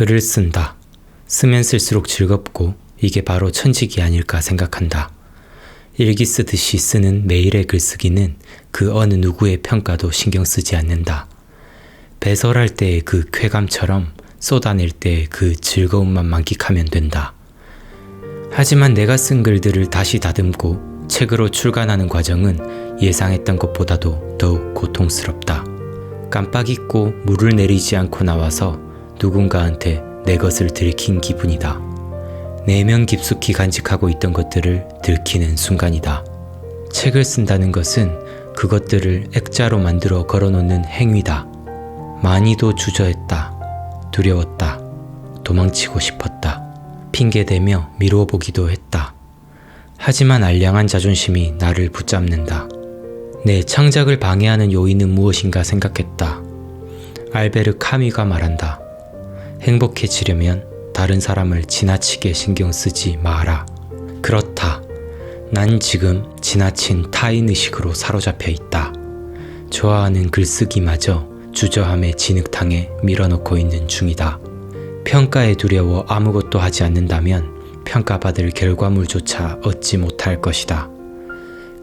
글을 쓴다. 쓰면 쓸수록 즐겁고 이게 바로 천직이 아닐까 생각한다. 일기 쓰듯이 쓰는 매일의 글쓰기는 그 어느 누구의 평가도 신경 쓰지 않는다. 배설할 때의 그 쾌감처럼 쏟아낼 때의 그 즐거움만 만끽하면 된다. 하지만 내가 쓴 글들을 다시 다듬고 책으로 출간하는 과정은 예상했던 것보다도 더욱 고통스럽다. 깜빡 잊고 물을 내리지 않고 나와서 누군가한테 내 것을 들킨 기분이다. 내면 깊숙이 간직하고 있던 것들을 들키는 순간이다. 책을 쓴다는 것은 그것들을 액자로 만들어 걸어놓는 행위다. 많이도 주저했다. 두려웠다. 도망치고 싶었다. 핑계대며 미루어 보기도 했다. 하지만 알량한 자존심이 나를 붙잡는다. 내 창작을 방해하는 요인은 무엇인가 생각했다. 알베르 카미가 말한다. 행복해지려면 다른 사람을 지나치게 신경 쓰지 마라. 그렇다. 난 지금 지나친 타인의식으로 사로잡혀 있다. 좋아하는 글쓰기마저 주저함의 진흙탕에 밀어넣고 있는 중이다. 평가에 두려워 아무것도 하지 않는다면 평가받을 결과물조차 얻지 못할 것이다.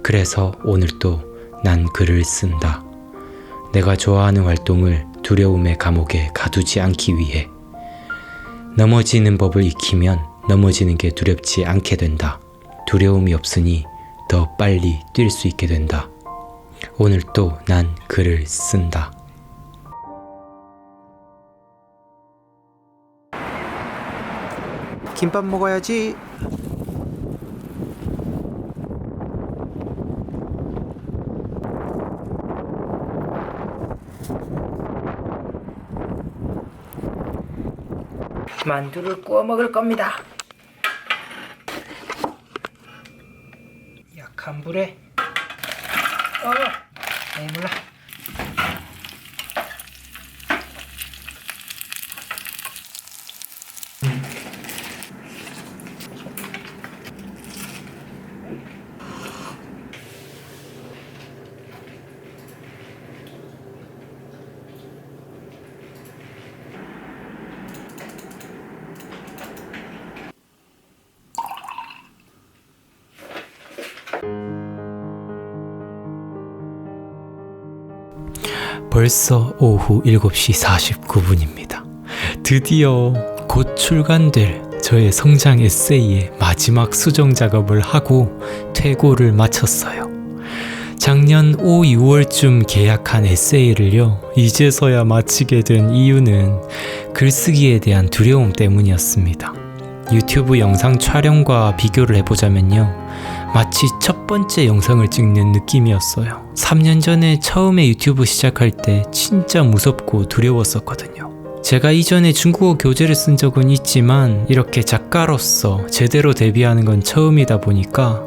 그래서 오늘도 난 글을 쓴다. 내가 좋아하는 활동을 두려움의 감옥에 가두지 않기 위해. 넘어지는 법을 익히면 넘어지는 게 두렵지 않게 된다. 두려움이 없으니 더 빨리 뛸 수 있게 된다. 오늘 또 난 글을 쓴다. 김밥 먹어야지. 만두를 구워 먹을 겁니다. 약한 불에 어, 네 몰라. 벌써 오후 7시 49분입니다. 드디어 곧 출간될 저의 성장 에세이의 마지막 수정 작업을 하고 퇴고를 마쳤어요. 작년 5, 6월쯤 계약한 에세이를요, 이제서야 마치게 된 이유는 글쓰기에 대한 두려움 때문이었습니다. 유튜브 영상 촬영과 비교를 해보자면요. 마치 첫 번째 영상을 찍는 느낌이었어요. 3년 전에 처음에 유튜브 시작할 때 진짜 무섭고 두려웠었거든요. 제가 이전에 중국어 교재를 쓴 적은 있지만 이렇게 작가로서 제대로 데뷔하는 건 처음이다 보니까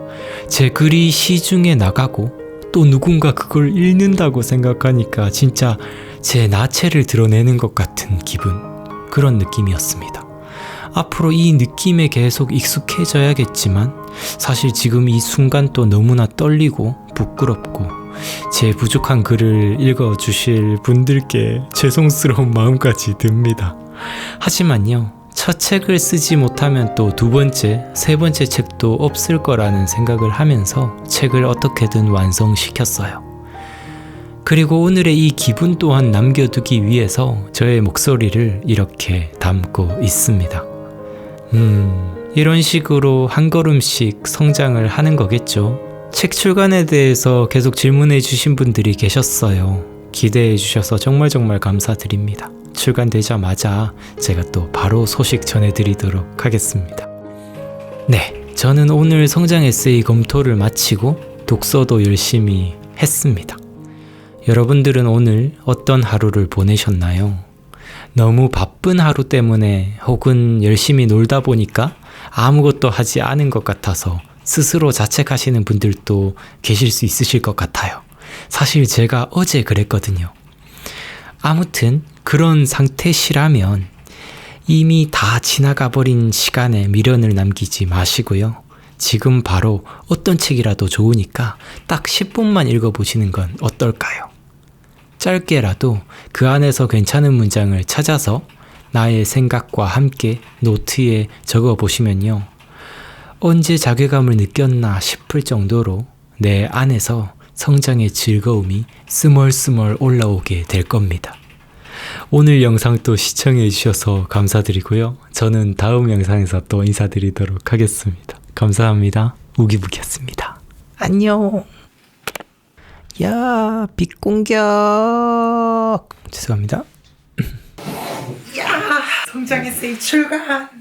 제 글이 시중에 나가고 또 누군가 그걸 읽는다고 생각하니까 진짜 제 나체를 드러내는 것 같은 기분 그런 느낌이었습니다. 앞으로 이 느낌에 계속 익숙해져야겠지만 사실 지금 이 순간 또 너무나 떨리고 부끄럽고 제 부족한 글을 읽어주실 분들께 죄송스러운 마음까지 듭니다. 하지만요, 첫 책을 쓰지 못하면 또 두 번째, 세 번째 책도 없을 거라는 생각을 하면서 책을 어떻게든 완성시켰어요. 그리고 오늘의 이 기분 또한 남겨두기 위해서 저의 목소리를 이렇게 담고 있습니다. 음, 이런 식으로 한 걸음씩 성장을 하는 거겠죠. 책 출간에 대해서 계속 질문해 주신 분들이 계셨어요. 기대해 주셔서 정말 정말 감사드립니다. 출간되자마자 제가 또 바로 소식 전해드리도록 하겠습니다. 네, 저는 오늘 성장 에세이 검토를 마치고 독서도 열심히 했습니다. 여러분들은 오늘 어떤 하루를 보내셨나요? 너무 바쁜 하루 때문에 혹은 열심히 놀다 보니까 아무것도 하지 않은 것 같아서 스스로 자책하시는 분들도 계실 수 있으실 것 같아요. 사실 제가 어제 그랬거든요. 아무튼 그런 상태시라면 이미 다 지나가 버린 시간에 미련을 남기지 마시고요. 지금 바로 어떤 책이라도 좋으니까 딱 10분만 읽어보시는 건 어떨까요? 짧게라도 그 안에서 괜찮은 문장을 찾아서 나의 생각과 함께 노트에 적어 보시면요. 언제 자괴감을 느꼈나 싶을 정도로 내 안에서 성장의 즐거움이 스멀스멀 올라오게 될 겁니다. 오늘 영상 또 시청해 주셔서 감사드리고요. 저는 다음 영상에서 또 인사드리도록 하겠습니다. 감사합니다. 우기부기였습니다. 안녕. 야, 빛 공격. 죄송합니다. 성장 에세이 출간.